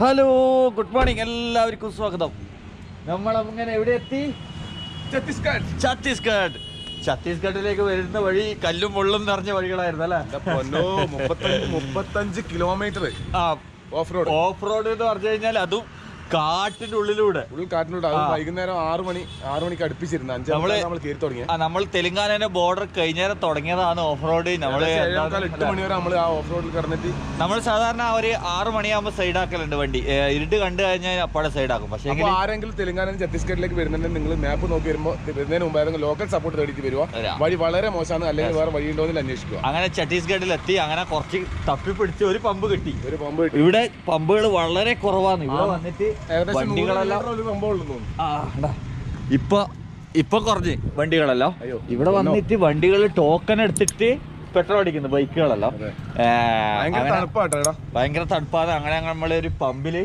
Hello good morning എല്ലാവർക്കും സ്വാഗതം. നമ്മൾ അങ്ങനെ എവിടെ എത്തി ഛത്തീസ്ഗഡ്. ഛത്തീസ്ഗഡ്. ഛത്തീസ്ഗഡിലേക്ക് വരുന്ന വഴി കല്ലും മുള്ളും നിറഞ്ഞ വഴികളായിരുന്നു അല്ലേ? മുപ്പത്തഞ്ച് കിലോമീറ്റർ ആ ഓഫ് റോഡ് ഓഫ് റോഡ് എന്ന് പറഞ്ഞു കഴിഞ്ഞാൽ അതും കാട്ടിന്റെ ഉള്ളിലൂടെ ഉള്ളിൽ കാറ്റിനോട് അത് വൈകുന്നേരം ആറ് മണി ആറ് മണിക്ക് അടുപ്പിച്ചിരുന്നു അഞ്ചു നമ്മൾ നമ്മൾ കയറി തുടങ്ങി നമ്മൾ തെലുങ്കാനയുടെ ബോർഡർ കഴിഞ്ഞേരം തുടങ്ങിയതാണ് ഓഫ് റോഡ് നമ്മൾ ഏഴേക്കാൽ എട്ട് മണി വരെ നമ്മൾ ആ ഓഫ് റോഡിൽ കിടന്നിട്ട് നമ്മൾ സാധാരണ ഒരു ആറ് മണിയാകുമ്പോൾ സൈഡ് ആക്കലുണ്ട് വണ്ടി. ഇരുട്ട് കണ്ടു കഴിഞ്ഞാൽ അപ്പോഴെ സൈഡ് ആക്കും. പക്ഷേ ആരെങ്കിലും തെലുങ്കാന ഛത്തീസ്ഗഡിലേക്ക് വരുന്നുണ്ടെങ്കിൽ നിങ്ങൾ മാപ്പ് നോക്കി വരുമ്പോൾ വരുന്നതിന് മുമ്പ് ഏതെങ്കിലും ലോക്കൽ സപ്പോർട്ട് തേടിയിട്ട് വരുക വഴി വളരെ മോശമാണ്. അല്ലെങ്കിൽ വേറെ വഴി ഉണ്ടോ എന്ന് അന്വേഷിക്കുക. അങ്ങനെ ഛത്തീസ്ഗഡിൽ എത്തി അങ്ങനെ കുറച്ച് തപ്പിപ്പിടിച്ച് ഒരു പമ്പ് കിട്ടി. ഒരു പമ്പ് കിട്ടി. ഇവിടെ പമ്പുകൾ വളരെ കുറവാണ്. ഇവിടെ വന്നിട്ട് വണ്ടികളെല്ലാം. ഇപ്പൊ ഇപ്പൊ കുറഞ്ഞ് വണ്ടികളല്ലോ. ഇവിടെ വന്നിട്ട് വണ്ടികൾ ടോക്കൺ എടുത്തിട്ട് പെട്രോൾ അടിക്കുന്നു ബൈക്കുകളല്ലോ ഭയങ്കര തണുപ്പാണ്. അങ്ങനെ നമ്മൾ ഒരു പമ്പിൽ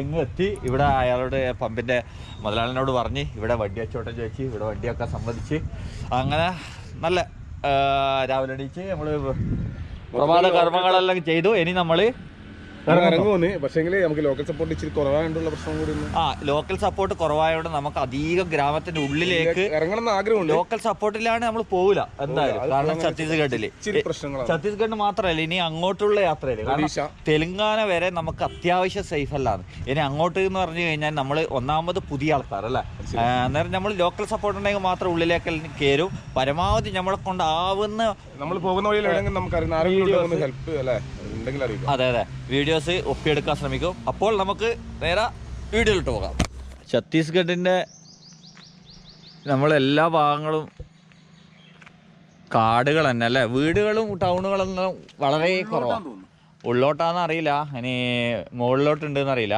എങ്ങ് എത്തി. ഇവിടെ അയാളോട് പമ്പിന്റെ മുതലാളിനോട് പറഞ്ഞ് ഇവിടെ വണ്ടി അച്ചോട്ടം ചോദിച്ചു ഇവിടെ വണ്ടിയൊക്കെ സമ്മതിച്ച് അങ്ങനെ നല്ല രാവിലെ അടിച്ച് നമ്മൾ പ്രഭാത കർമ്മങ്ങളെല്ലാം ചെയ്തു. ഇനി നമ്മൾ ഇറങ്ങുമെന്ന് പക്ഷേങ്കിൽ നമുക്ക് ലോക്കൽ സപ്പോർട്ട് ഇച്ചിരി പ്രശ്നം കൂടി ആ ലോക്കൽ സപ്പോർട്ട് കുറവായതുകൊണ്ട് നമുക്ക് അധികം ഗ്രാമത്തിന്റെ ഉള്ളിലേക്ക് ഇറങ്ങണം എന്ന് ആഗ്രഹമുണ്ട്. ലോക്കൽ സപ്പോർട്ടിലാണ് നമ്മൾ പോവില്ല എന്തായാലും. കാരണം ഛത്തീസ്ഗഡിൽ. ഛത്തീസ്ഗഡ് മാത്രമല്ല ഇനി അങ്ങോട്ടുള്ള യാത്രയിൽ. തെലങ്കാന വരെ നമുക്ക് അത്യാവശ്യം സേഫ് അല്ലാന്ന്. ഇനി അങ്ങോട്ട് എന്ന് പറഞ്ഞു കഴിഞ്ഞാൽ നമ്മൾ ഒന്നാമത് പുതിയ ആൾക്കാർ അല്ലേ അന്നേരം നമ്മൾ ലോക്കൽ സപ്പോർട്ട് ഉണ്ടെങ്കിൽ മാത്രം ഉള്ളിലേക്ക് കയറും പരമാവധി നമ്മളെ കൊണ്ടാവുന്ന നമ്മൾ പോകുന്ന വഴിയിൽ ആരെങ്കിലും ഹെൽപ്പ് അല്ലേ? ഉണ്ടെങ്കിൽ അറിയിക്കാം. അതെ അതെ. വീഡിയോസ് ഒപ്പിയെടുക്കാൻ ശ്രമിക്കും. അപ്പോൾ നമുക്ക് നേരെ വീഡിയോയിലോട്ട് പോകാം. ഛത്തീസ്ഗഡിന്റെ നമ്മളെല്ലാ ഭാഗങ്ങളും കാടുകൾ തന്നെ അല്ലേ? വീടുകളും ടൗണുകളും വളരെ കുറവാണ് ഉള്ളോട്ടാന്ന് അറിയില്ല. ഇനി മുകളിലോട്ടുണ്ടെന്ന് അറിയില്ല.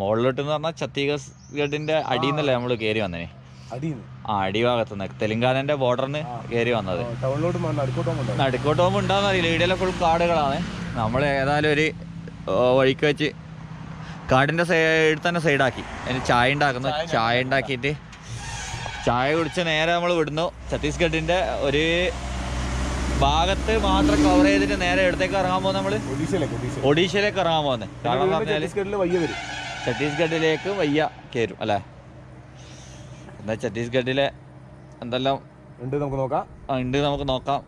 മുകളിലോട്ട്? എന്ന് പറഞ്ഞാൽ ഛത്തീസ്ഗഡിന്റെ അടിയിൽ നിന്നല്ലേ നമ്മൾ കയറി വന്നേ? ആ ആ അടിഭാഗത്തുനിന്ന്. തെലുങ്കാനന്റെ ബോർഡറിന് കയറി വന്നത്. നടുക്കോട്ടോമ്പ് ഉണ്ടാന്ന് അറിയില്ല. ഇടയിലെ ഫുൾ കാടുകളാണ്. നമ്മൾ ഏതായാലും ഒരു വഴിക്ക് വെച്ച് കാടിന്റെ സൈഡ് തന്നെ സൈഡാക്കി. അതിന് ചായ ഉണ്ടാക്കുന്നു. ചായ ഉണ്ടാക്കിയിട്ട് ചായ കുടിച്ച് നേരെ നമ്മൾ വിടുന്നു. ഛത്തീസ്ഗഡിന്റെ ഒരു ഭാഗത്ത് മാത്രം കവർ ചെയ്തിട്ട് നേരെ എടുത്തേക്ക് ഇറങ്ങാൻ പോകുന്നത് നമ്മൾ ഒഡീഷയിലേക്ക് ഒഡീഷ ഒഡീഷയിലേക്ക് ഇറങ്ങാൻ പോകുന്നത് കാരണം പറഞ്ഞാൽ ഛത്തീസ്ഗഡിൽ വയ്യ വരും. ഛത്തീസ്ഗഡിലേക്ക് വയ്യ കയറും അല്ലേ? എന്നാൽ ഛത്തീസ്ഗഡിലെ എന്തെല്ലാം ഉണ്ട് നമുക്ക് നോക്കാം. ഉണ്ട് നമുക്ക് നോക്കാം.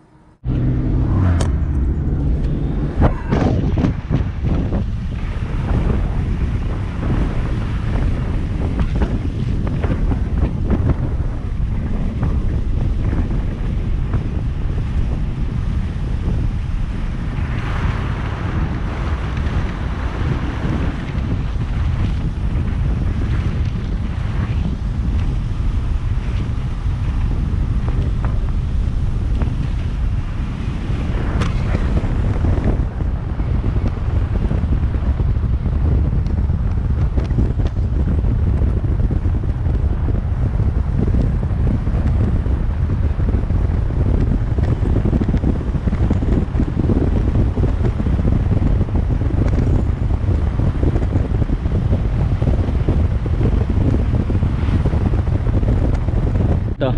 ട്ടോ.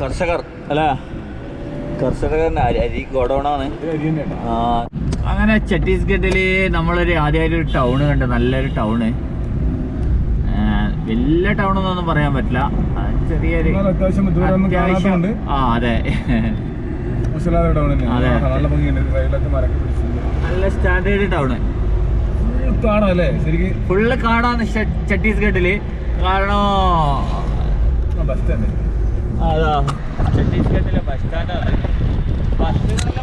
കർഷകർ. അല്ല. കർഷകരുടെ അരി അരി ഗോഡൗണാണ്. അങ്ങനെ ഛത്തീസ്ഗഡിൽ നമ്മളൊരു ആദ്യമായിട്ട് ഒരു ടൗണ് കണ്ട് നല്ലൊരു ടൗണ്. വലിയ ടൗൺ എന്നൊന്നും പറയാൻ പറ്റില്ല. ചെറിയൊരു അത്യാവശ്യം ആ അതെ. അതെ. നല്ല സ്റ്റാൻഡേർഡ് ടൗണ്. ഫുള്ള് കാടാണ് ഛത്തീസ്ഗഡിൽ. കാരണം ബസ് സ്റ്റാൻഡ് അതാ ഛത്തീസ്ഗഡിലെ ബസ് സ്റ്റാൻഡാണ് ബസ്സുകളെല്ലാം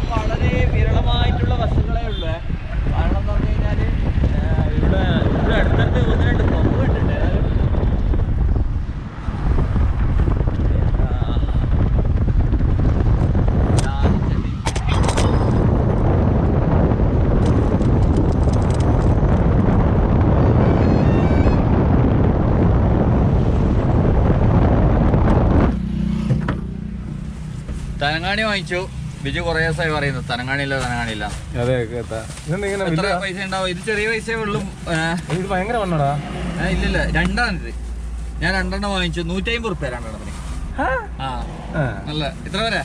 തനങ്ങാണി വാങ്ങിച്ചു. ബിജു കുറേ ദിവസമായി പറയുന്നു തനങ്ങാണിയില്ല തനങ്ങാണിയില്ല. അതെ കേട്ടാ. എത്ര പൈസ ഉണ്ടാവും? ഇത് ചെറിയ പൈസയേ ഉള്ളൂ. ഇത് ഭയങ്കര വണ്ണടാ. ഇല്ല ഇല്ലില്ല രണ്ടാണ് ഇത്. ഞാൻ രണ്ടെണ്ണം വാങ്ങിച്ചു. നൂറ്റി അമ്പത് റുപ്യ രണ്ടെണ്ണത്തിന് ആ. നല്ല. ഇത്ര വരെ?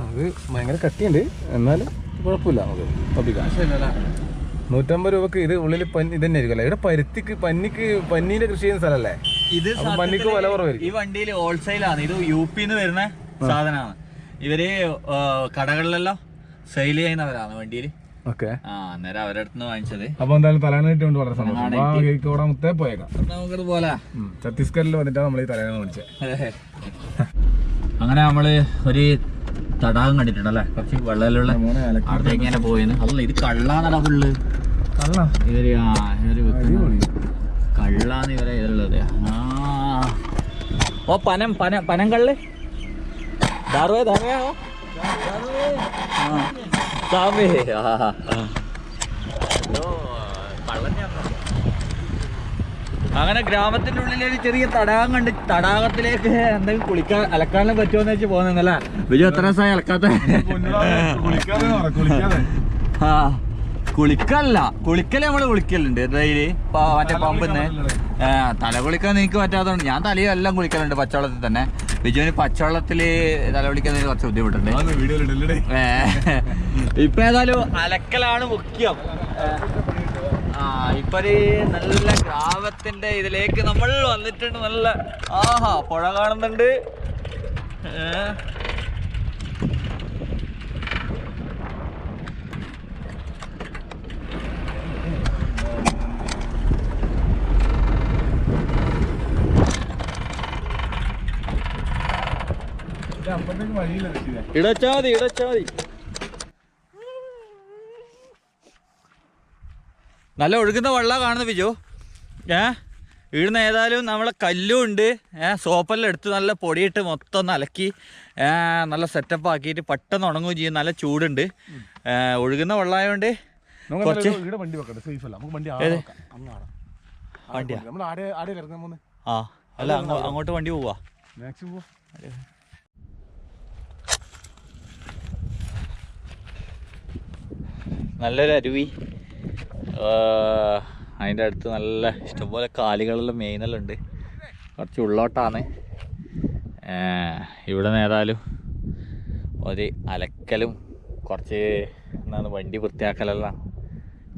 അത് ഭയങ്കര കട്ടിയുണ്ട്. എന്നാലും കുഴപ്പമില്ല നമുക്ക്. ഒപ്പിക്കാം. നൂറ്റമ്പത് രൂപക്ക് ഇത് ഉള്ളിൽ പന്നി ഇത് തന്നെ ആയിരിക്കും ഇവിടെ പരുത്തിക്ക് പന്നിക്ക് പന്നീന്റെ കൃഷി ചെയ്യുന്ന സ്ഥലമല്ലേ? ഇത് പന്നിക്ക് വില കുറവായിരിക്കും. ഈ വണ്ടിയിൽ ഹോൾസെയിലാണ് ഇത് യു പിന്ന് വരുന്ന സാധനമാണ്. ഇവർ കടകളിലെല്ലാം സെയിൽ ചെയ്യുന്നവരാണ് വണ്ടിയിൽ. ഓക്കെ. ആ അന്നേരം അവരുടെ അടുത്ത് വാങ്ങിച്ചത്. അപ്പൊ എന്തായാലും തലേണ കൊണ്ട് വളരെ സന്തോഷം. മുത്തേ പോയേക്കാം. നമുക്കത് പോലെ. ഛത്തീസ്ഗഡിൽ വന്നിട്ടാണ് നമ്മൾ ഈ തലേന വിളിച്ചത് അങ്ങനെ നമ്മൾ ഒരു തടാകം കണ്ടിട്ടുണ്ടല്ലേ? കുറച്ച് വെള്ളത്തിലുള്ള അവിടത്തേക്ക് ഇങ്ങനെ പോയിന്ന് അല്ല ഇത് കള്ളാന്നടാ ഫുള്ള്. കള്ള? ഇവർ ആ ഇവർ കള്ളാന്ന് ഇവരെ ഇതിലുള്ളത് ആ ഓ പനം പന പനം കള്ള് ദാറുവേ ദാറുവേ. ഓ. സാമേ. അങ്ങനെ ഗ്രാമത്തിന്റെ ഉള്ളിൽ ഒരു ചെറിയ തടാകം കണ്ട് തടാകത്തിലേക്ക് എന്തെങ്കിലും കുളിക്കാൻ അലക്കാനും പറ്റുമോന്ന് വെച്ച് പോകുന്നല്ലേ ബിജു എത്ര ദിവസമായി അലക്കാത്ത? ആ. കുളിക്കല്ല. കുളിക്കൽ നമ്മൾ കുളിക്കലുണ്ട്. ഡെയിലി മറ്റേ പമ്പിന്ന്? തല കുളിക്കാൻ എനിക്ക് പറ്റാത്തതുകൊണ്ട് ഞാൻ തലയും എല്ലാം കുളിക്കലുണ്ട് പച്ചവെള്ളത്തിൽ തന്നെ. ബിജുവിന് പച്ചവെള്ളത്തിൽ തല കുളിക്കാൻ കുറച്ച് ബുദ്ധിമുട്ടുണ്ട്. ഇപ്പൊ ഏതായാലും അലക്കലാണ് മുഖ്യം. ആ ഇപ്പൊ നല്ല ഗ്രാമത്തിന്റെ ഇതിലേക്ക് നമ്മൾ വന്നിട്ടുണ്ട്. നല്ല ആഹാ പുഴ കാണുന്നുണ്ട്. ഏ. ഇടച്ചാ മതി ഇടച്ചാ മതി നല്ല ഒഴുകുന്ന വെള്ളം കാണുന്നു ബിജു. ഏ? ഇവിടുന്ന് ഏതായാലും നമ്മളെ കല്ലും ഉണ്ട്. ഏഹ് സോപ്പെല്ലാം എടുത്ത് നല്ല പൊടിയിട്ട് മൊത്തം ഒന്ന് അലക്കി ഏ, നല്ല സെറ്റപ്പ് ആക്കിയിട്ട് പെട്ടെന്ന് ഉണങ്ങുകയും ചെയ്യും. നല്ല ചൂടുണ്ട്. ഒഴുകുന്ന വെള്ളമായതുകൊണ്ട് കുറച്ച്. വണ്ടിയാ? ആ. അല്ല അങ്ങോട്ട് വണ്ടി പോവാ മാക്സിമം പോവാ നല്ലൊരു അരുവി. അതിന്റെ അടുത്ത് നല്ല ഇഷ്ടംപോലെ കാലികളെല്ലാം മെയിനെല്ലാം ഉണ്ട് കുറച്ച് ഉള്ളോട്ടാണ്. ഇവിടെ നേതാലും ഒരു അലക്കലും കുറച്ച് എന്താണ് വണ്ടി വൃത്തിയാക്കലെല്ലാം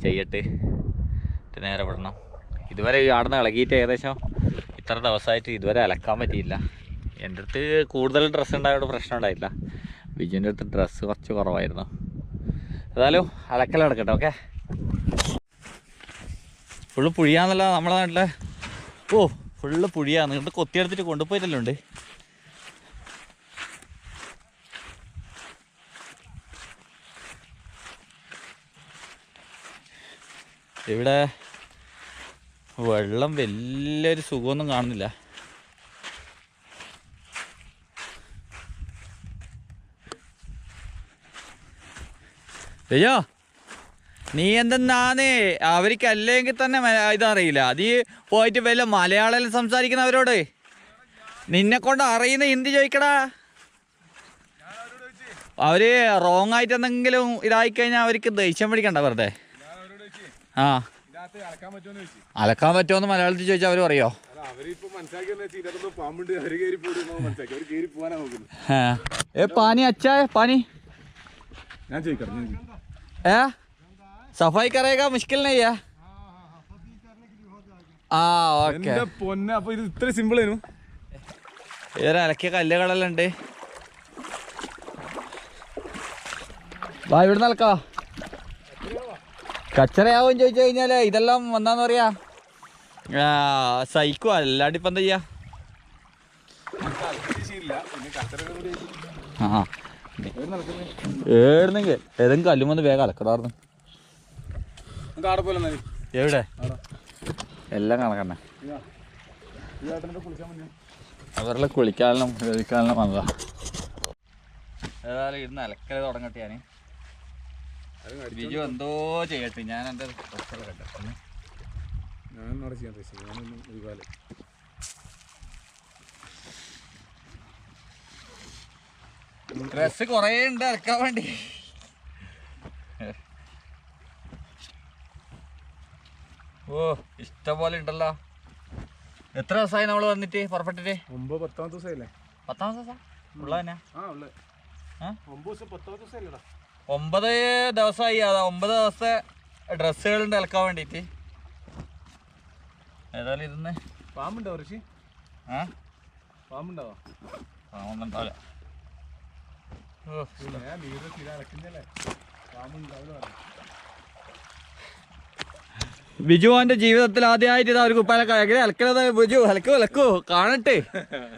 ചെയ്യട്ട് നേരെ വിടണം. ഇതുവരെ ഈ നിന്ന് ഇളകിയിട്ട് ഏകദേശം ഇത്ര ദിവസമായിട്ട് ഇതുവരെ അലക്കാൻ പറ്റിയില്ല. എന്റെ അടുത്ത് കൂടുതൽ ഡ്രസ്സ് ഉണ്ടായതുകൊണ്ട് പ്രശ്നം ഉണ്ടായില്ല. ബിജുവിന്റെ അടുത്ത് ഡ്രസ്സ് കുറച്ച് കുറവായിരുന്നു. ഏതായാലും അലക്കല നടക്കട്ടെ ഓക്കെ ഫുള്ള് പുഴിയാന്നല്ല നമ്മളെ നാട്ടിലെ ഓ ഫുള്ള് പുഴിയാന്ന് എന്നിട്ട് കൊത്തിയെടുത്തിട്ട് കൊണ്ടുപോയിട്ടല്ലോ ഉണ്ട്? ഇവിടെ വെള്ളം വലിയൊരു സുഖമൊന്നും കാണുന്നില്ല. രജോ നീ എന്തെന്നാന്നേ? അവർക്കല്ലെങ്കിൽ തന്നെ ഇതറിയില്ല. അത് പോയിട്ട് വല്ല മലയാളം സംസാരിക്കുന്നവരോട്? നിന്നെ കൊണ്ട് അറിയുന്ന ഹിന്ദി ചോദിക്കടാ. അവർ റോങ് ആയിട്ട് എന്തെങ്കിലും ഇതായി കഴിഞ്ഞാൽ അവർക്ക് ദേഷ്യം പിടിക്കണ്ട വെറുതെ. ആ. അലക്കാൻ പറ്റുമെന്ന് മലയാളത്തിൽ ചോദിച്ചാൽ അവർ പറയോ? ഏ പാനി അച്ഛാ പാനി. ഞാൻ ചോദിക്കാം. है सफाई करेगा मुश्किल नहीं है ആ ഓക്കെ എന്റെ പൊന്നെ അപ്പൊ ഇത് ഇത്ര സിമ്പിൾ ആയിരുന്നു ഇതൊരു അലക്കിയ കല്ലുകളെല്ലാം ഉണ്ട് വാ ഇവിടെ നിൽക്കാ കച്ചറയാവും ചോദിച്ചു കഴിഞ്ഞാല് ഇതെല്ലാം എന്താന്ന് പറയാ ആ, സഹിക്കും അല്ലാണ്ട് ഇപ്പൊ എന്താ ചെയ്യാ പിന്നെ കച്ചറ കൂടി ആ എവിടെ നടക്കുന്നത് ഏടുന്നെങ്കിൽ ഏതെങ്കിലും കല്ലുമൊന്ന് വേഗം അലക്കടാർന്ന്. എവിടെ? എല്ലാം വേണ്ടി അവരുടെ കുളിക്കാനും ഉപയോഗിക്കാനെല്ലാം വന്നതാ. ഏതായാലും ഇരുന്ന് അലക്കൽ തുടങ്ങട്ടെ ഞാൻ ബിജു എന്തോ ചെയ്യട്ടെ? ഞാൻ എന്റെ ഡ്രസ്സെല്ലാം കട്ടെ ഞാൻ ചെയ്യാൻ ഞാൻ ഡ്രസ്സ് കൊറേ ഉണ്ട് ഇറക്കാൻ വേണ്ടി. ഓ ഇഷ്ടംപോലെ ഉണ്ടല്ലോ. എത്ര ദിവസമായി നമ്മൾ വന്നിട്ട് പുറപ്പെട്ടിട്ട്? ഒമ്പത് പത്താമത്തെ ദിവസമല്ലേ പത്താം ദിവസം ഉള്ള തന്നെ ഒമ്പത് ദിവസമായി അതാ ഒമ്പത് ദിവസത്തെ ഡ്രസ്സുകളുണ്ട് ഇളക്കാൻ വേണ്ടിയിട്ട്. ഏതായാലും ഇതെന്ന് പാമ്പുണ്ടാവും ഋഷി? ആ പാമ്പുണ്ടാവോ? പാമ്പൊന്നും ഞാൻ നീര് അവന്റെ ജീവിതത്തിൽ ആദ്യമായിട്ട് ഇതാ ഒരു കുപ്പാലൊക്കെ എങ്ങനെ അലക്കലത് ബിജു. അലക്കോ അലക്കോ. കാണട്ടെ.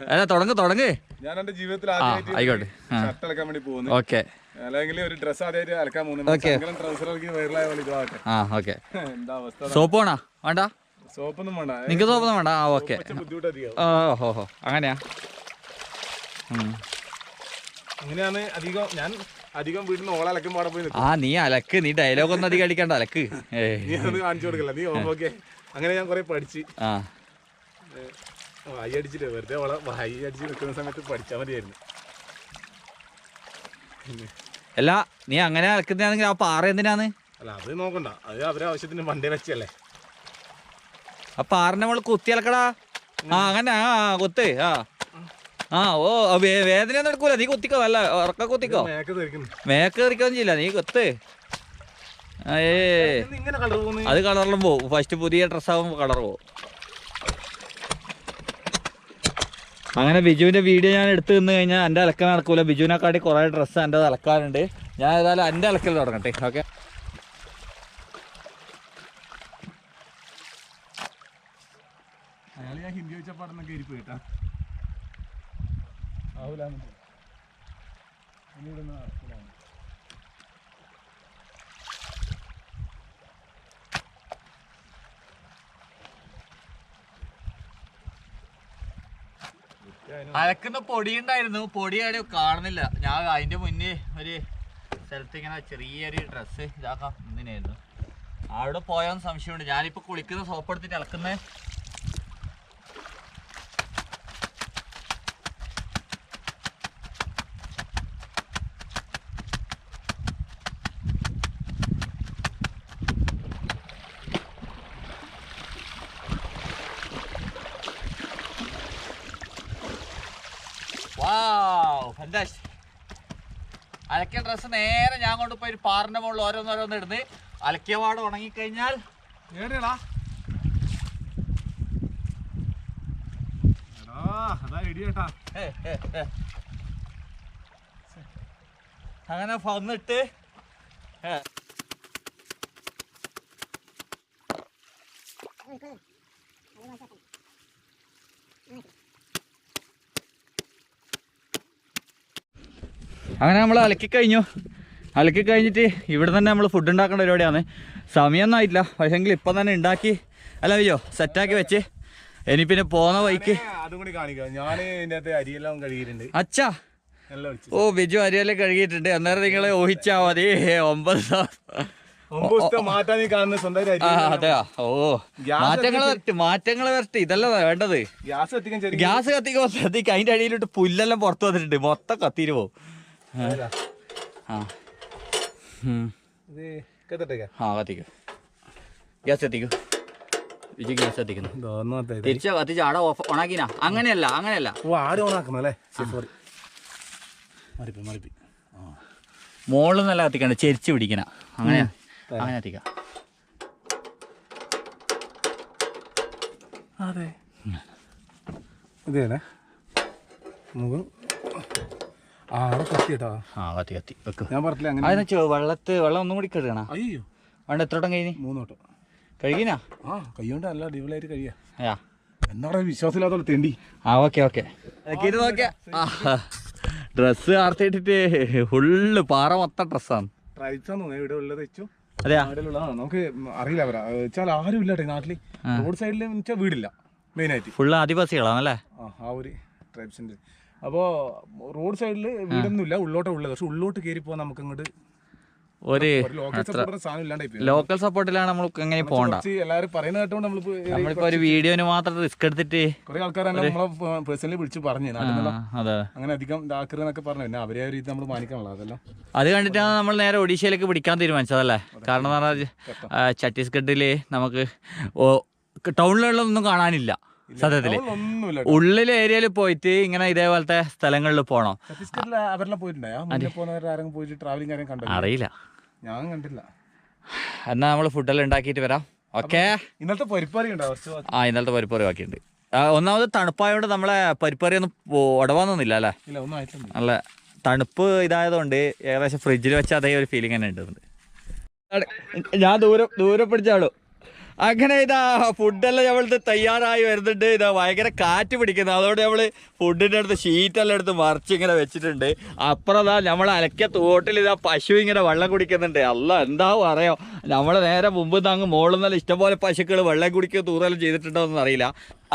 അല്ല തുടങ്ങ് തുടങ്ങ്. ഞാൻ എന്റെ ജീവിതത്തിൽ ആയിക്കോട്ടെ. ആ. ഷർട്ട് അലക്കാൻ വേണ്ടി പോകുന്നു. ഓക്കെ. അല്ലെങ്കിൽ ഒരു ഡ്രസ് ആദ്യമായിട്ട് അലക്കാൻ പോകുന്നു. ട്രൗസർ ഇറക്കി വൈറലായ പോലെ ഇതാവട്ടെ. ആ ഓക്കെ. എന്താ അവസ്ഥ? സോപ്പ് വേണോ? വേണ്ട? സോപ്പൊന്നും വേണ്ട. നിങ്ങൾക്ക് സോപ്പൊന്നും വേണ്ട? ആ ഓക്കെ. കുറച്ച് ഓ ഹോ ഹോ. അങ്ങനെയാ? അങ്ങനെയാണ് അധികം ഞാൻ അധികം വീട്ടിൽ നിന്ന് ഓളെ അലക്കും പാടെ പോയി ആ നീ അലക്ക് നീ ഡയലോഗ് ഒന്നും അധികം അടിക്കണ്ട അലക്ക്. നീ അത് കാണിച്ചു കൊടുക്കില്ല? നീ ഓക്കെ. അങ്ങനെ ഞാൻ കുറെ പഠിച്ച്. ആ. വായി അടിച്ചിട്ട് വെറുതെ ഓളെ വായി അടിച്ച് നിൽക്കുന്ന സമയത്ത് പഠിച്ചാൽ മതിയായിരുന്നു. അല്ല നീ അങ്ങനെ അലക്കുന്നതാണെങ്കിൽ ആ പാറ എന്തിനാന്ന് അല്ല അത് നോക്കണ്ട. അത് അവരെ ആവശ്യത്തിന് വണ്ടി വെച്ചല്ലേ. ആ പാറിനെ നമ്മൾ കുത്തി അലക്കടാ. ആ അങ്ങനെ ആ, കുത്ത് ആ. ആ ഓ വേദന വേദനയൊന്നും എടുക്കൂല നീ കുത്തിക്കോ അല്ല ഉറക്ക കുത്തിക്കോ. മേക്ക് തെറിക്കൊന്നും ചെയ്യില്ല. നീ കൊത്ത്. ഏ. അത് കളറിലും പോവും. ഫസ്റ്റ് പുതിയ ഡ്രസ്സാകുമ്പോൾ കളർ പോവും. അങ്ങനെ ബിജുവിന്റെ വീഡിയോ ഞാൻ എടുത്തു നിന്ന് കഴിഞ്ഞാൽ എന്റെ അലക്കാൻ നടക്കൂല. ബിജുവിനെക്കാട്ടി കുറേ ഡ്രസ്സ് എന്റെ അലക്കാറുണ്ട് ഞാൻ ഏതായാലും എന്റെ അലക്കൽ തുടങ്ങട്ടെ. ഓക്കെ അയാൾ ഞാൻ ഹിന്ദി വെച്ച പാടുന്നൊക്കെ ഇരിപ്പ് കേട്ടാ. അലക്കുന്ന പൊടി ഉണ്ടായിരുന്നു പൊടി അവിടെ കാണുന്നില്ല. ഞാൻ അതിന്റെ മുന്നേ ഒരു സ്ഥലത്ത് ഇങ്ങനെ ചെറിയൊരു ഡ്രസ്സ് ഇതാക്കാം. ഇങ്ങനെയായിരുന്നു. അവിടെ പോയാൽ സംശയമുണ്ട്. ഞാനിപ്പോ കുളിക്കുന്ന സോപ്പ് എടുത്തിട്ട് അലക്കുന്നത് അലക്കിയ ഡ്രസ്സ് നേരെ ഞാൻ കൊണ്ടുപോയി ഒരു പാറിന്റെ മുകളിൽ ഓരോന്നോരോന്ന് ഇടുന്ന്. അലക്കിയ പാട് ഉണങ്ങിക്കഴിഞ്ഞാൽ. അങ്ങനെ വന്നിട്ട് ഹേ. അങ്ങനെ നമ്മൾ അലക്കി കഴിഞ്ഞു. അലക്കി കഴിഞ്ഞിട്ട് ഇവിടെ തന്നെ നമ്മൾ ഫുഡ് ഉണ്ടാക്കേണ്ട പരിപാടിയാണ്. സമയമൊന്നും ആയിട്ടില്ല. പക്ഷേങ്കിൽ ഇപ്പം തന്നെ ഉണ്ടാക്കി അല്ല അയ്യോ സെറ്റാക്കി വെച്ച്. ഇനി പിന്നെ പോകുന്ന വഴിക്ക് അതും കൂടി കാണിക്കാം. ഞാൻ അരിയെല്ലാം കഴുകിയിട്ടുണ്ട്. അച്ഛാ. ഓ ബിജു അരിയെല്ലാം കഴുകിയിട്ടുണ്ട്. അന്നേരം നിങ്ങളെ ഊഹിച്ചാ മതി. ഒമ്പത് മാറ്റങ്ങൾ വരട്ടെ മാറ്റങ്ങൾ വരട്ടെ. ഇതല്ല വേണ്ടത്? ഗ്യാസ് കത്തിക്കാൻ ഗ്യാസ് കത്തിക്കോ ശ്രദ്ധിക്കുക അതിന്റെ അടിയിലോട്ട് പുല്ലെല്ലാം പുറത്തു വന്നിട്ടുണ്ട്. മൊത്തം ഇതാ. ആ. കത്തിക്കോ. ഗ്യാസ് ഗ്യാസ് തിരിച്ചാ കത്തിച്ച് ഓഫ് അങ്ങനെയല്ല അങ്ങനെയല്ല. ആരും സോറി മറിപ്പി മറിപ്പി. നല്ല കത്തിക്കണ്ട. ചെരിച്ച് പിടിക്കണ. അങ്ങനെ അങ്ങനെ കത്തിക്കാം. അതെ. ഇതേ മുഖം ആ അവിടെ ആ കത്തി കത്തി. വെക്ക്. ഞാൻ പറഞ്ഞില്ല അങ്ങനെ വെച്ചോ വെള്ളത്ത് വെള്ളം ഒന്നും കൂടി കഴുകണ അയ്യോ. വേണ്ട എത്ര വട്ടം കഴിഞ്ഞ് മൂന്നോട്ടം കഴുകിനാ? ആ കൈകൊണ്ട് നല്ല അടിപൊളിയായിട്ട് കഴിയാ ആ എന്താ വിശ്വാസമില്ലാത്ത തെണ്ടി. ആ ഓക്കെ ഓക്കെ. നോക്കിയാ ഡ്രസ്സ് ആർത്തിട്ടിട്ട് ഫുള്ള് പാറ മൊത്തം ഡ്രസ്സാണ്. ട്രൈബ്സാന്ന് തോന്നുന്നു ഇവിടെ ഉള്ളത് വെച്ചു. നമുക്ക് അറിയില്ല അവരാ. വെച്ചാൽ ആരും ഇല്ല നാട്ടിൽ. റോഡ് സൈഡിൽ വീടില്ല. മെയിനായിട്ട് ഫുള്ള് ആദിവാസികളാണല്ലേ? ആ ഒരു ട്രൈബ്സിന്റെ അപ്പോൾ റോഡ് സൈഡിൽ വീടൊന്നും ഇല്ല ഉള്ളോട്ടാ ഉള്ളത്. പക്ഷെ ഉള്ളോട്ട് കയറി പോകാൻ നമുക്ക് അങ്ങോട്ട് ഒരു ലോക്കൽ സപ്പോർട്ടിലാണ് നമ്മൾ എങ്ങനെ പോകണ്ട എല്ലാവരും പറയുന്ന കേട്ടോണ്ട് നമ്മളിപ്പോ ഒരു വീഡിയോന് മാത്രം റിസ്ക് എടുത്തിട്ട് കുറെ ആൾക്കാർ നമ്മളെ പേഴ്സണലി വിളിച്ചു പറഞ്ഞു അങ്ങനെ അധികം ഇതാക്കുന്നൊക്കെ പറഞ്ഞു. പിന്നെ അവരെ ഒരു ഇത് നമ്മൾ മാനിക്കാനുള്ള അതല്ല. അത് കണ്ടിട്ടാണ് നമ്മൾ നേരെ ഒഡീഷയിലേക്ക് പിടിക്കാൻ തീരുമാനിച്ചതല്ലേ? കാരണം എന്ന് പറഞ്ഞാൽ ഛത്തീസ്ഗഡിൽ നമുക്ക് ടൗണിലുള്ളതൊന്നും കാണാനില്ല. സത്യത്തിൽ. ഉള്ളിൽ ഏരിയയിൽ പോയിട്ട് ഇങ്ങനെ ഇതേപോലത്തെ സ്ഥലങ്ങളിൽ പോണോ? അറിയില്ല. ഞാൻ കണ്ടില്ല. എന്നാ നമ്മൾ ഫുഡെല്ലാം ഉണ്ടാക്കിയിട്ട് വരാം. ഓക്കെ ഇന്നലത്തെ പരിപ്പറി ആ ഇന്നലത്തെ പരിപ്പറി ബാക്കിയുണ്ട്. ആ, ഒന്നാമത് തണുപ്പായതുകൊണ്ട് നമ്മളെ പരിപ്പറി ഒന്നും ഉടവാന്നൊന്നുമില്ല അല്ലേ? ഇല്ല ഒന്നും ആയിട്ടുണ്ട് നല്ല തണുപ്പ് ഇതായതുകൊണ്ട് ഏകദേശം ഫ്രിഡ്ജിൽ വെച്ച അതേ ഒരു ഫീലിംഗ് തന്നെ ഉണ്ട്. ഞാൻ ദൂരം ദൂരെ പിടിച്ചാളൂ. അങ്ങനെ ഇതാ ഫുഡെല്ലാം നമ്മളിത് തയ്യാറായി വരുന്നുണ്ട്. ഇതാ ഭയങ്കര കാറ്റ് പിടിക്കുന്നത് അതുകൊണ്ട് നമ്മൾ ഫുഡിന്റെ അടുത്ത് ഷീറ്റെല്ലാം എടുത്ത് മറിച്ച് ഇങ്ങനെ വെച്ചിട്ടുണ്ട്. അപ്പുറം ഇതാ നമ്മൾ അലക്കിയ തോട്ടിൽ ഇതാ പശു ഇങ്ങനെ വെള്ളം കുടിക്കുന്നുണ്ട്. അല്ല എന്താ പറയോ നമ്മൾ നേരെ മുമ്പ് അങ്ങ് മുകളിൽ നല്ല ഇഷ്ടംപോലെ പശുക്കൾ വെള്ളം കുടിക്കുക തൂറെല്ലാം ചെയ്തിട്ടുണ്ടോ എന്ന് അറിയില്ല.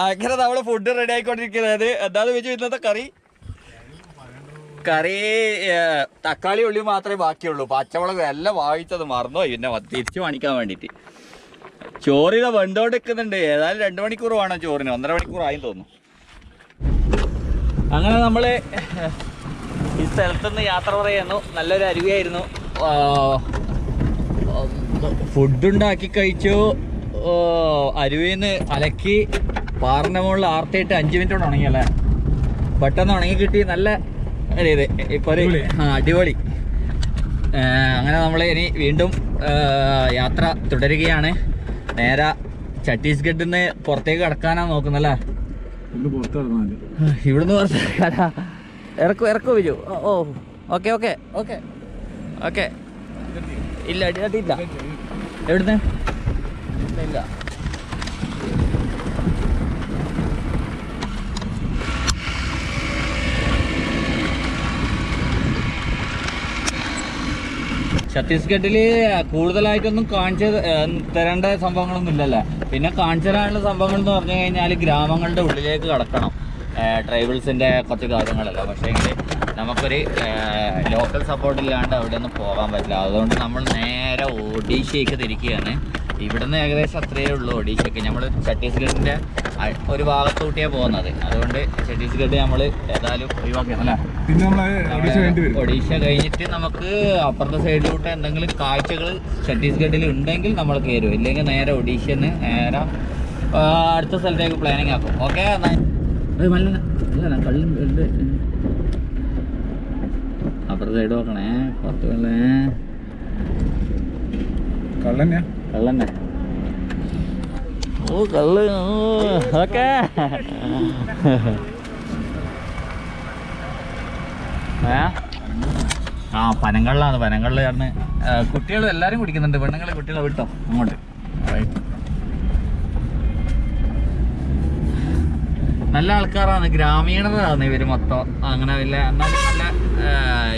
അങ്ങനെ നമ്മൾ ഫുഡ് റെഡി ആയിക്കൊണ്ടിരിക്കുന്നത്. എന്താന്ന് വെച്ചു ഇന്നത്തെ കറി? കറി തക്കാളി ഉള്ളി മാത്രമേ ബാക്കിയുള്ളൂ. പച്ചമുളക് എല്ലാം വാങ്ങിച്ചത് മറന്നു പിന്നെ തിരിച്ചു കാണിക്കാൻ വേണ്ടിയിട്ട്. ചോറിത വെണ്ടോട് നിൽക്കുന്നുണ്ട് ഏതായാലും രണ്ട് മണിക്കൂർ വേണം ചോറിന്. ഒന്നര മണിക്കൂർ ആയി തോന്നുന്നു. അങ്ങനെ നമ്മൾ ഈ സ്ഥലത്തുനിന്ന് യാത്ര പറയുന്നു. നല്ലൊരു അരുവിയായിരുന്നു. ഫുഡ് ഉണ്ടാക്കി കഴിച്ചു. അരുവിയിൽ നിന്ന് അലക്കി പാറിന്റെ മുകളിൽ ആർത്തിയിട്ട് അഞ്ച് മിനിറ്റ് കൊണ്ട് ഉണങ്ങിയല്ലേ പെട്ടെന്ന് ഉണങ്ങി കിട്ടി. നല്ല ഇത് ഇപ്പോൾ ഒരു അടിപൊളി. അങ്ങനെ നമ്മൾ ഇനി വീണ്ടും യാത്ര തുടരുകയാണ്. നേരെ ഛത്തീസ്ഗഡിൽ നിന്ന് പുറത്തേക്ക് കടക്കാനാ നോക്കുന്നല്ലേ? ഇവിടുന്ന് പുറത്തേക്കാനാ ഇറക്കോ ഇറക്കോ വിജു ഓ ഓക്കെ ഓക്കെ. ഓക്കെ. ഓക്കെ. ഇല്ല അടി അടിയില്ല എവിടുന്ന്? ഇല്ല, ഛത്തീസ്ഗഡിൽ കൂടുതലായിട്ടൊന്നും കാണിച്ച് തരേണ്ട സംഭവങ്ങളൊന്നും ഇല്ലല്ലേ? പിന്നെ കാണിച്ചു തരാനുള്ള സംഭവങ്ങൾ എന്ന് പറഞ്ഞു കഴിഞ്ഞാൽ ഗ്രാമങ്ങളുടെ ഉള്ളിലേക്ക് കടക്കണം. ട്രൈബൽസിന്റെ കുറച്ച് കാര്യങ്ങളല്ല. പക്ഷേ നമുക്കൊരു ലോക്കൽ സപ്പോർട്ട് ഇല്ലാണ്ട് അവിടെ ഒന്നും പോകാൻ പറ്റില്ല. അതുകൊണ്ട് നമ്മൾ നേരെ ഒഡീഷയ്ക്ക് തിരിക്കുകയാണ്. ഇവിടുന്ന് ഏകദേശം അത്രയേ ഉള്ളൂ ഒഡീഷയ്ക്ക്. നമ്മൾ ഛത്തീസ്ഗഡിന്റെ ഒരു ഭാഗത്തൂട്ടിയാണ് പോകുന്നത്. അതുകൊണ്ട് ഛത്തീസ്ഗഡ് നമ്മൾ ഏതായാലും ഒഴിവാക്കണം അല്ലേ? പിന്നെ ഒഡീഷ വേണ്ടി വരും. ഒഡീഷ കഴിഞ്ഞിട്ട് നമുക്ക് അപ്പുറത്തെ സൈഡിലോട്ട് എന്തെങ്കിലും കാഴ്ചകൾ ഛത്തീസ്ഗഡിൽ ഉണ്ടെങ്കിൽ നമ്മൾ കയറും. ഇല്ലെങ്കിൽ നേരെ ഒഡീഷന്ന് നേരെ അടുത്ത സ്ഥലത്തേക്ക് പ്ലാനിങ് ആക്കും. ഓക്കെ അപ്പുറത്തെ സൈഡ് നോക്കണേ പുറത്ത് വെള്ളേ കള്ളന്നെ ഓ കള്ള് ഓക്കെ. ഏ? ആ പനങ്കള്ളാണ് പനങ്കള്ള് ചേർന്ന് കുട്ടികൾ എല്ലാരും കുടിക്കുന്നുണ്ട്. പെണ്ണുങ്ങളെ കുട്ടികളെ വിട്ടോ? അങ്ങോട്ട്. നല്ല ആൾക്കാരാണ്. ഗ്രാമീണരാണ് ഇവർ മൊത്തം. അങ്ങനെ വല്ല എന്നാലും നല്ല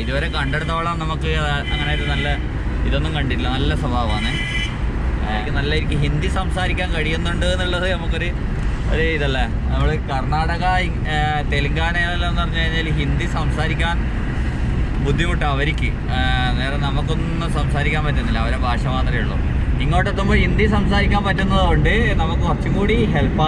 ഇതുവരെ കണ്ടെടുത്തോളം നമുക്ക് അങ്ങനെ ഒരു നല്ല ഇതൊന്നും കണ്ടില്ല നല്ല സ്വഭാവമാണ്. നല്ല എനിക്ക് ഹിന്ദി സംസാരിക്കാൻ കഴിയുന്നുണ്ട് എന്നുള്ളത് നമുക്കൊരു ഒരു ഇതല്ലേ? നമ്മൾ കർണാടക തെലുങ്കാന എന്ന് പറഞ്ഞു കഴിഞ്ഞാൽ ഹിന്ദി സംസാരിക്കാൻ ബുദ്ധിമുട്ടാണ് അവർക്ക് നേരെ നമുക്കൊന്നും സംസാരിക്കാൻ പറ്റുന്നില്ല. അവരെ ഭാഷ മാത്രമേ ഉള്ളൂ. ഇങ്ങോട്ടെത്തുമ്പോൾ ഹിന്ദി സംസാരിക്കാൻ പറ്റുന്നതുകൊണ്ട് നമുക്ക് കുറച്ചും കൂടി ഹെൽപ്പ്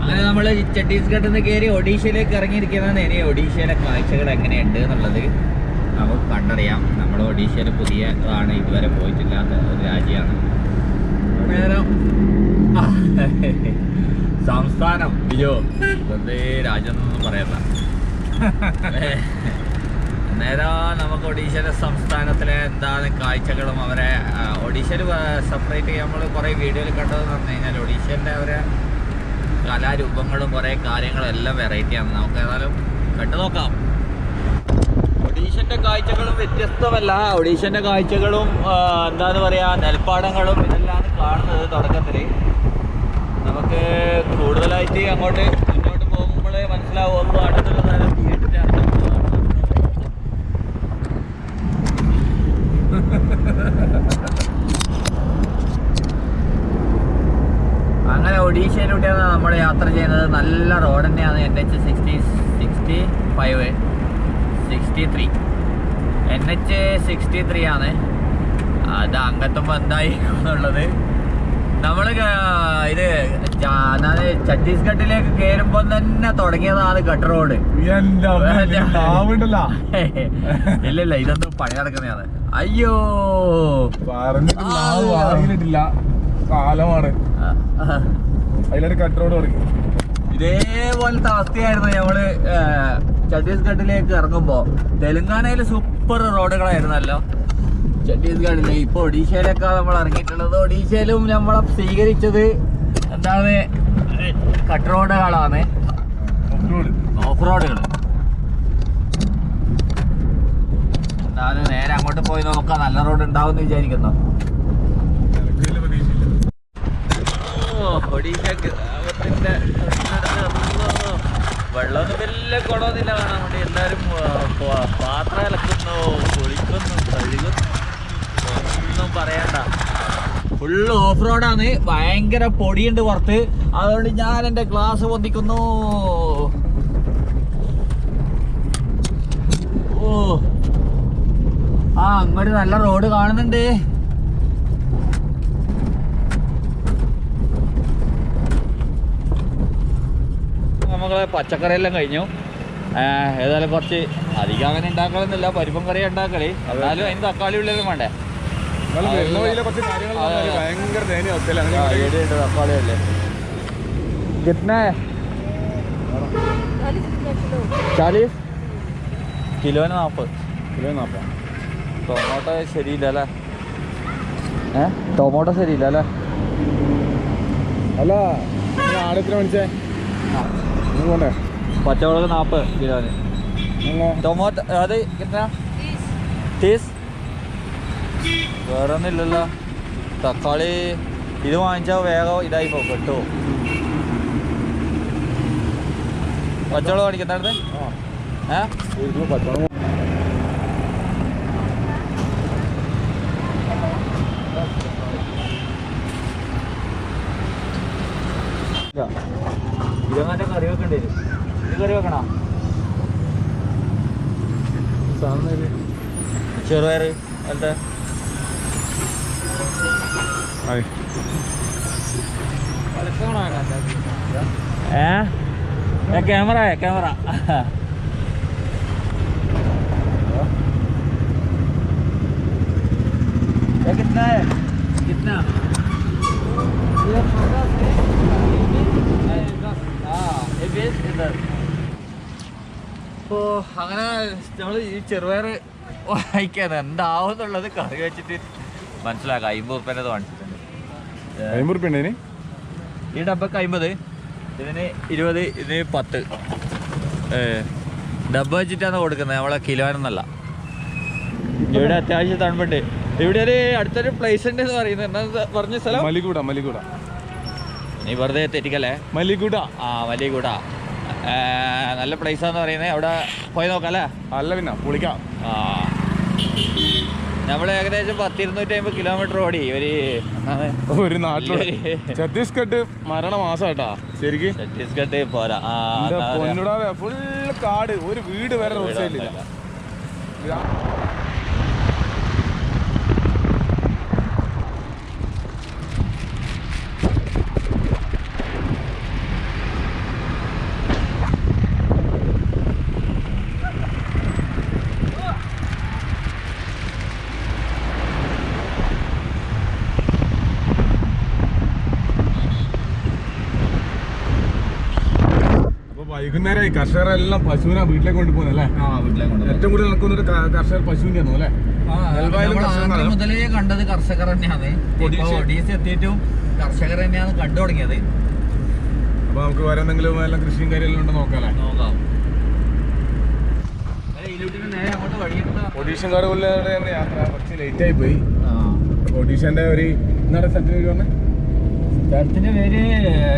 അങ്ങനെ നമ്മൾ ഛത്തീസ്ഗഡിൽ നിന്ന് കയറി ഒഡീഷയിലേക്ക് ഇറങ്ങിയിരിക്കുന്നതാണ്. ഇനി ഒഡീഷയിലെ കാഴ്ചകൾ എങ്ങനെയുണ്ട് എന്നുള്ളത് നമുക്ക് കണ്ടറിയാം. നമ്മൾ ഒഡീഷയിൽ പുതിയതാണ് ഇതുവരെ പോയിട്ടില്ലാത്ത ഒരു രാജ്യമാണ്. സംസ്ഥാനം. ബിജോ വെറുതെ രാജ്യം എന്നൊന്നും പറയണ്ട നേരം നമുക്ക് ഒഡീഷയിലെ സംസ്ഥാനത്തിലെ എന്താണ് കാഴ്ചകളും അവരെ ഒഡീഷയിൽ സെപ്പറേറ്റ് നമ്മൾ കുറേ വീഡിയോയിൽ കണ്ടതെന്ന് പറഞ്ഞു കഴിഞ്ഞാൽ ഒഡീഷയിലെ അവരെ കലാരൂപങ്ങളും കുറേ കാര്യങ്ങളും എല്ലാം വെറൈറ്റിയാണ് നമുക്ക് ഏതായാലും കണ്ടു നോക്കാം. ഒഡീഷന്റെ കാഴ്ചകളും വ്യത്യസ്തമല്ല. ഒഡീഷന്റെ കാഴ്ചകളും എന്താണ് എന്താന്ന് പറയാ നെൽപ്പാടങ്ങളും ഇതെല്ലാം കാണുന്നത് തുടക്കത്തിൽ നമുക്ക് കൂടുതലായിട്ട് അങ്ങോട്ട് മുന്നോട്ട് പോകുമ്പോഴേ മനസ്സിലാവുള്ളൂ. അടുത്തുള്ള നേരം വീടിന്റെ അടുത്ത് അങ്ങനെ ഒഡീഷയിലൂടെയാണ് നമ്മൾ യാത്ര ചെയ്യുന്നത്. നല്ല റോഡ് തന്നെയാണ് N H sixty sixty five sixty three N H sixty three ആണ്. അത് അങ്ങെത്തുമ്പോൾ എന്തായി എന്നുള്ളത് നമ്മൾ ഇത് അതായത് ഛത്തീസ്ഗഡിലേക്ക് കയറുമ്പോൾ തന്നെ തുടങ്ങിയതാണ് ഗട്ടർ റോഡ് എന്റെ അമ്മ, ഇതിന് ഇല്ല ഇല്ല ഇതൊന്നും പണി നടക്കുന്നതാണ്. അയ്യോ. പറഞ്ഞിട്ടില്ല കാലമാണ്. അതിലൊരു കട്ടറോട് തുടങ്ങി. ഇതേപോലത്തെ അവസ്ഥയായിരുന്നു ഞമ്മൾ ഛത്തീസ്ഗഡിലേക്ക് ഇറങ്ങുമ്പോ. തെലുങ്കാനയിൽ സൂപ്പർ റോഡുകളായിരുന്നല്ലോ. ഛത്തീസ്ഗഡിൽ ഇപ്പൊ ഒഡീഷയിലൊക്കെ നമ്മൾ ഇറങ്ങിയിട്ടുള്ളത്. ഒഡീഷയിലും നമ്മളെ സ്വീകരിച്ചത് എന്താണ്? കട്ട് റോഡുകളാണ്. ഓഫ് റോഡുകൾ എന്താണ് നേരെ അങ്ങോട്ട് പോയി നോക്കാം. നല്ല റോഡ് ഉണ്ടാവും വിചാരിക്കുന്നു. പ്രതീക്ഷയില്ല. വെള്ളമൊന്നും വലിയ കുടമൊന്നുമില്ല കാണാൻ വേണ്ടി. എല്ലാവരും പാത്രം ഇളക്കുന്നു കുളിക്കുന്നു കഴുകുന്നു. ഒന്നും പറയണ്ട. ഫുള്ള് ഓഫ് റോഡാണ് ഭയങ്കര പൊടിയുണ്ട് പുറത്ത്. അതുകൊണ്ട് ഞാൻ എന്റെ ഗ്ലാസ് പൊന്തിക്കുന്നു. ഓ. ആ അങ്ങോട്ട് നല്ല റോഡ് കാണുന്നുണ്ട്. നമ്മളെ പച്ചക്കറിയെല്ലാം കഴിഞ്ഞു. ഏതായാലും കുറച്ച് അധികം അങ്ങനെ ഉണ്ടാക്കണമെന്നില്ല പരിപ്പും കറി ഉണ്ടാക്കളി എന്നാലും അതിന് തക്കാളി ഉള്ളതും വേണ്ടേ? തക്കാളി അല്ലേ കിട്ടണേ? ചാലീസ്? കിലോന് നാൽപ്പത് കിലോ നാപ്പാ. ടൊമാറ്റോ ശരിയില്ല അല്ലേ? ഏ? ടൊമാറ്റോ ശരിയില്ല അല്ലേ? മേടിച്ചേ നീ പോണ്ടേ? പച്ചമുളക് നാൽപ്പത് കിലോന് നിങ്ങൾ ടൊമാറ്റോ അത് കിട്ടാ തീസ് വേറെ ഒന്നുമില്ലല്ലോ തക്കാളി ഇത് വാങ്ങിച്ചാൽ വേഗം ഇതായി പോകും കിട്ടുമോ പച്ചമുളക് കാണിക്കുന്നുണ്ട് ആ. ഏ? ഇരുന്ന് ഇതങ്ങാൻ്റെ കറി വെക്കേണ്ടി വരും ഇത് കറി വെക്കണോ സാധനം ചെറുപയർ അല്ലേ ആയി ഏ ക്യാമറ ക്യാമറ कितना है कितना ഓ അങ്ങനെ നമ്മൾ ഈ ചെറുപയർ വായിക്കാൻ എന്താവും എന്നുള്ളത് കറി വെച്ചിട്ട് മനസ്സിലാക്കാം. അമ്പത് ഉറുപ്പേന്റെ വാങ്ങിച്ചിട്ടുണ്ട്. അമ്പത് റുപ്യ ഉണ്ട് ഈ ഡബ്ബക്ക് അമ്പത് ഇതിന് ഇരുപത് ഇതിന് പത്ത്. ഡബ്ബ വെച്ചിട്ടാണ് കൊടുക്കുന്നത്. നമ്മളെ കിലോനൊന്നല്ല. ഇവിടെ അത്യാവശ്യം തണുപ്പുണ്ട്. ഇവിടെ ഒരു അടുത്തൊരു പ്ലേസ് ഉണ്ട് എന്ന് പറയുന്നത്. എന്നാ ഇത് പറഞ്ഞ സ്ഥലം? മലികൂടാ മല്ലിക്കൂട. നീ വെറുതെ തെറ്റിക്കല്ലേ? മല്ലിക്കൂട ആ വലിയ കൂടാ നല്ല പ്ലേസാന്ന് പറയുന്നത് അവിടെ പോയി നോക്കാം അല്ലേ അല്ല പിന്നെ പൊളിക്കാം. ആ. നമ്മൾ ഏകദേശം പത്തിരുന്നൂറ്റി അമ്പത് കിലോമീറ്റർ ഓടി. ഒരു ഒരു നാട്ടിലോട് ഛത്തീസ്ഗഡ് മരണ മാസാട്ടാ ശരിക്ക്? ഛത്തീസ്ഗഡ് പോരാ. പൊന്നുടാവേ ഫുള്ള് കാട്. ഒരു വീട് വരെ റോഡ് സൈഡിലില്ല വൈകുന്നേരമായി കർഷകരെല്ലാം പശുവിനെ വീട്ടിലേക്ക് കൊണ്ടുപോകുന്നത് അല്ലേ? ആ വീട്ടിലേക്ക് കൊണ്ടുപോകും. ഏറ്റവും കൂടുതൽ നടക്കുന്നത് കർഷകർ പശുവിന്റെ ആണോ അല്ലേ മുതലേ കണ്ടത് കർഷകർ തന്നെയാണ്. ഒഡീസ എത്തിയിട്ടും കർഷകർ തന്നെയാണ് കണ്ടു തുടങ്ങിയത്. അപ്പൊ നമുക്ക് വേറെ എന്തെങ്കിലും എല്ലാം കൃഷിയും കാര്യമെല്ലാം ഉണ്ടോ നോക്കാം അല്ലേ? നോക്കാം. ഏയ്, നേരെ അങ്ങോട്ട് വഴിയെടുത്താ. ഒഡീഷൻ കാടുകളിലൂടെയാണ് യാത്ര കുറച്ച് ലേറ്റ് ആയി പോയി. ഒഡീഷന്റെ ഒരു ഇന്നത്തെ സ്ഥലത്തിന് പേര് പറഞ്ഞേ? സ്ഥലത്തിന്റെ പേര്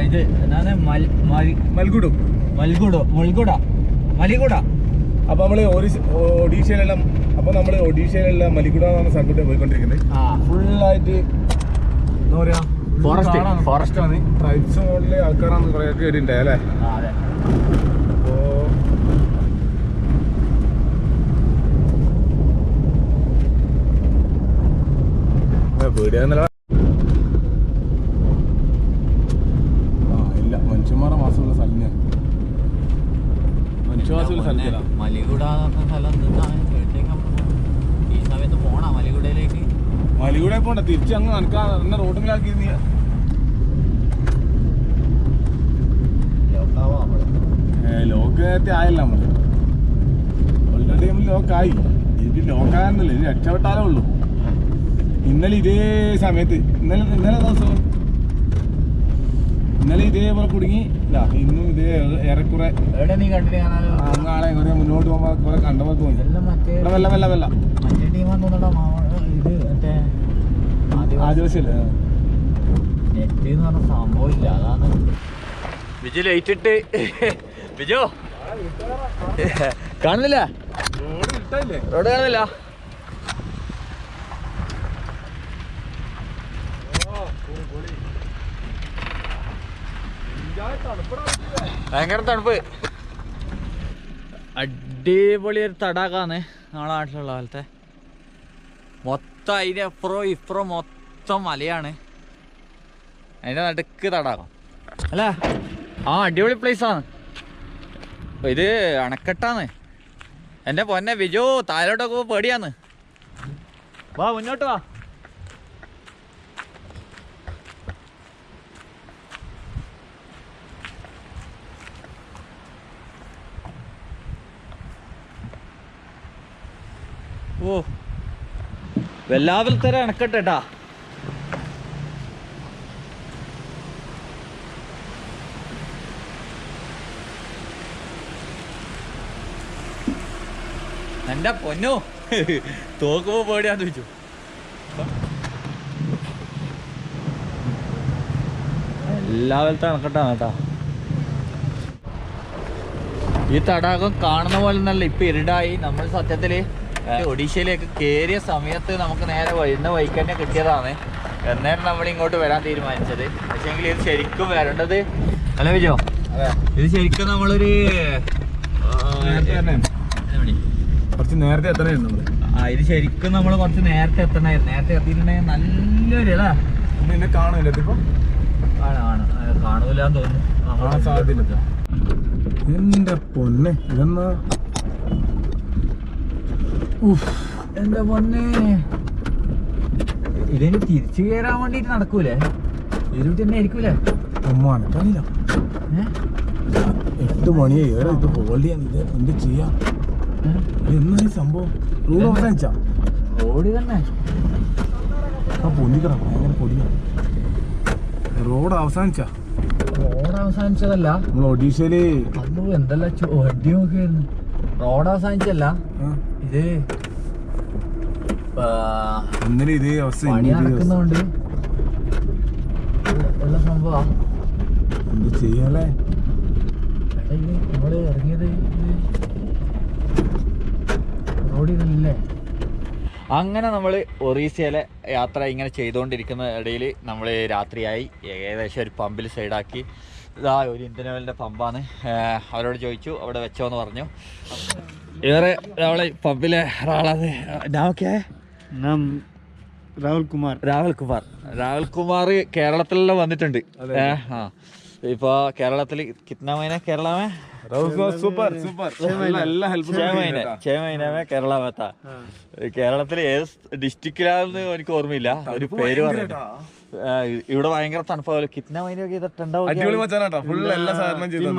ഇത് എന്താണ് മൽ- മൽ- മൽഗുഡു മൽഗുഡോ മുൾഗുഡ മലിഗുഡ. അപ്പൊ നമ്മൾ ഒഡീഷയിലെല്ലാം അപ്പൊ നമ്മൾ ഒഡീഷയിലെല്ലാം മലിഗുഡ എന്ന സ്ഥലത്തോട്ട് പോയിക്കൊണ്ടിരിക്കുന്നത്. ആ. ഫുള്ളായിട്ട് എന്താ പറയാ ഫോറസ്റ്റ് ഫോറസ്റ്റ് ആണ്. ട്രൈബ്സ് മോഡൽ ആൾക്കാരാണ് കുറെ കേട്ടിട്ടുണ്ട് അല്ലേ? അപ്പോ പേടിയാന്നല്ല ആ ഇല്ല മനുഷ്യന്മാരുടെ മാസമുള്ള സ്ഥലം മനുഷ്യവാസമുള്ള സ്ഥലത്തില്ല മലികുട സ്ഥലം എന്താണ് കേട്ടേക്കാൻ ഈ സമയത്ത് പോണ മലികുടയിലേക്ക് മലികൂടെ പോണ്ട. തിരിച്ച് അങ്ങ് നനക്കാ എന്നെ റോഡിലാക്കി നീ. ലോക്കത്തെ ആയല്ല നമ്മൾ. ഓൾറെഡി നമ്മൾ ലോക്കായി. എനിക്ക് ലോക്കായെന്നല്ല ഇത് രക്ഷപ്പെട്ടാലേ ഉള്ളൂ. ഇന്നലെ ഇതേ സമയത്ത് ഇന്നലെ ഇന്നലെ ദിവസം ഇന്നലെ ഇതേപോലെ കുടുങ്ങി. ഇതാ ഇന്നും ഇതേ ഏറെക്കുറെ അങ്ങാളെ കുറെ മുന്നോട്ട് പോകുമ്പോൾ കുറെ കണ്ടപ്പോൾ തോന്നി. വെല്ല വെല്ല വെല്ല മറ്റേ ടീമാന്ന് തോന്നടാ മാവ ആദിവാസിയല്ലേ നെറ്റ് എന്ന് പറഞ്ഞ സംഭവം ഇല്ല അതാണ്. ബിജു ലൈറ്റ് ഇട്ട്. ബിജു കാണുന്നില്ല? റോഡ് ഇട്ടല്ലേ റോഡ് കാണുന്നില്ല. ഭയങ്കര തണുപ്പ്. അടിപൊളി ഒരു തടാകാന്ന് നമ്മളെ നാട്ടിലുള്ള കാലത്തെ. മൊത്തം അതിന്റെ അപ്പുറം ഇപ്പുറം മൊത്തം മലയാണ്. അതിന്റെ നടുക്ക് തടാകം. അല്ല? ആ അടിപൊളി പ്ലേസ് ആണ്. ഇത് അണക്കെട്ടാണ്. എന്റെ പൊന്നെ ബിജു താഴോട്ടൊക്കെ പേടിയാന്ന് വാ മുന്നോട്ട് വാ. ഓ. വെല്ലാവിൽ തരം അണക്കെട്ടാ എന്റെ പൊന്നു. തോക്കുമ്പോ പേടിയാന്ന് ചോദിച്ചു. എല്ലാ എല്ലാവലത്തെ അണക്കെട്ടാണ് കേട്ടാ. ഈ തടാകം കാണുന്ന പോലെ നല്ല ഇപ്പൊ ഇരുടായി. നമ്മൾ സത്യത്തിൽ ഒഡീഷയിലേക്ക് കേറിയ സമയത്ത് നമുക്ക് നേരെ വരുന്ന വഴിക്ക് തന്നെ കിട്ടിയതാണ്. എന്നേരം നമ്മൾ ഇങ്ങോട്ട് വരാൻ തീരുമാനിച്ചത്. പക്ഷേ ഇത് ശരിക്കും വരേണ്ടത് അല്ല വിജോ? ഇത് ശരിക്കും നമ്മളൊരു ആ, നേരത്തെ തന്നെ എവിടെ? കുറച്ച് നേരത്തെ എത്തണായിരുന്നു നമ്മൾ. ആ ഇത് ശരിക്കും നമ്മൾ കുറച്ച് നേരത്തെ എത്തണമായിരുന്നു നേരത്തെ എത്തിയിട്ടുണ്ടെങ്കിൽ നല്ലൊരു നിന്നെ കാണൂല ആണ് ആണ് കാണൂലെന്ന് തോന്നുന്നു. കാണാൻ സാധ്യതയില്ല. എന്റെ പൊന്നെ ഇതെന്നാ എന്റെ പൊന്നെ. ഇതിന് തിരിച്ചു കയറാൻ വേണ്ടിട്ട് നടക്കൂലേ? ഇരുപത്തി തന്നെ ആയിരിക്കൂലേ? അമ്മ? എട്ട് മണിയായി. ഇത് ഹോൾഡ് ചെയ്യാൻ ഇത് എന്ത് ചെയ്യാ? എന്നാ ഈ സംഭവം? റൂൾ അവസാനിച്ചാ റോഡ് തന്നെ. ആ പൊന്നിക്കണം ഭയങ്കര പൊടിയാ. റോഡ് അവസാനിച്ചാ? റോഡ് അവസാനിച്ചതല്ല. നമ്മൾ ഒഡീഷയിൽ അന്ന് എന്തെല്ലാം വണ്ടി നോക്കിയായിരുന്നു. റോഡ് അവസാനിച്ചല്ല ഇത് ഇന്നലെ ഇതേ അവസ്ഥ. നടക്കുന്നോണ്ട് ഉള്ള സംഭവം. എന്ത് ചെയ്യാലേ നമ്മൾ ഇറങ്ങിയത് അങ്ങനെ നമ്മൾ ഒറീസയിലെ യാത്ര ഇങ്ങനെ ചെയ്തുകൊണ്ടിരിക്കുന്ന ഇടയിൽ നമ്മൾ രാത്രിയായി. ഏകദേശം ഒരു പമ്പിൽ സൈഡാക്കി. ഇതാ ഒരു ഇന്ധനവലിന്റെ പമ്പാണ്. അവരോട് ചോദിച്ചു അവിടെ വെച്ചോ എന്ന് പറഞ്ഞു. ഇവരെ നമ്മളെ പമ്പിലെ ഒരാളാണ്. ഞാനൊക്കെ നാം രാഹുൽ കുമാർ. രാഹുൽ കുമാർ. രാഹുൽ കുമാർ കേരളത്തിലെല്ലാം വന്നിട്ടുണ്ട്. ആ. ഇപ്പൊ കേരളത്തിൽ കിतना മൈന സൂപ്പർ. സൂപ്പർ. എല്ലാ ഹെൽപ്പ് ഏത് ഡിസ്ട്രിക്റ്റിലാന്ന് എനിക്ക് ഓർമ്മയില്ല. ഒരു പേര് പറഞ്ഞു ഇവിടെ ഭയങ്കര തണുപ്പാവല്ലോ കിतना മൈന ഒക്കെ ഇതാ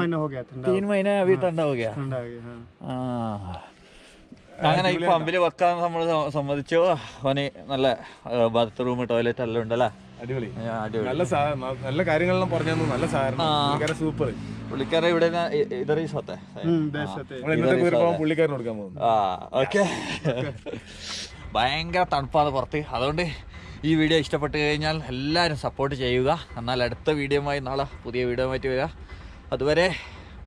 മൈന हो അങ്ങനെ ഈ പമ്പിൽ വെക്കാൻ നമ്മൾ സമ്മതിച്ചു? അവന് നല്ല ബാത്റൂം ടോയ്ലറ്റ് എല്ലാം ഉണ്ടല്ലേ? അടിപൊളി. നല്ല നല്ല കാര്യങ്ങളെല്ലാം പറഞ്ഞു നല്ല സഹകരണം സൂപ്പർ പുള്ളിക്കാരെ ഇവിടെ ഇതറി സത്തെ പുള്ളിക്കാരൻ കൊടുക്കാൻ പോകുന്നു. ആ ഓക്കെ. ഭയങ്കര തണുപ്പാണ് പുറത്ത്. അതുകൊണ്ട് ഈ വീഡിയോ ഇഷ്ടപ്പെട്ട് കഴിഞ്ഞാൽ എല്ലാവരും സപ്പോർട്ട് ചെയ്യുക. എന്നാൽ അടുത്ത വീഡിയോയുമായി നാളെ പുതിയ വീഡിയോ മാറ്റി വരിക അതുവരെ